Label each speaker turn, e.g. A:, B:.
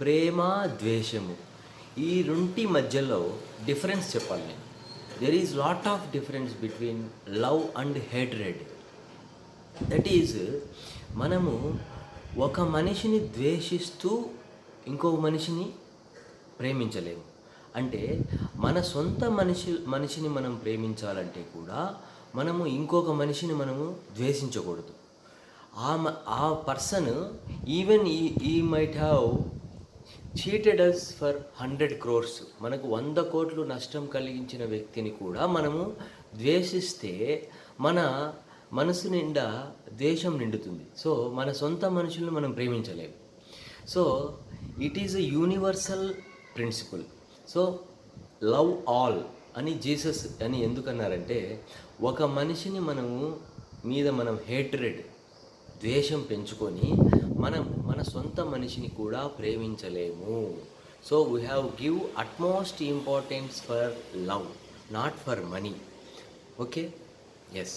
A: ప్రేమ ద్వేషము. ఈ రెంటి మధ్యలో డిఫరెన్స్ చెప్పాలి నేను. There is lot of difference between love and hatred that is మనము ఒక మనిషిని ద్వేషిస్తూ ఇంకో మనిషిని ప్రేమించలేము. అంటే మన సొంత మనిషి మనిషిని మనం ప్రేమించాలంటే కూడా మనము ఇంకొక మనిషిని మనము ద్వేషించకూడదు. ఆ మ ఆ person even he he might have cheated us for hundred crores మనకు వంద కోట్లు నష్టం కలిగించిన వ్యక్తిని కూడా మనము ద్వేషిస్తే మన మనసు నిండా ద్వేషం నిండుతుంది. సో మన సొంత మనుషులను మనం ప్రేమించలేము. So it is a universal principle so love all అని జీసస్ అని ఎందుకన్నారంటే ఒక మనిషిని మనము మీద మనం హేట్రెడ్ ద్వేషం పెంచుకొని మనం మన సొంత మనిషిని కూడా ప్రేమించలేము. So we have give utmost importance for love not for money okay yes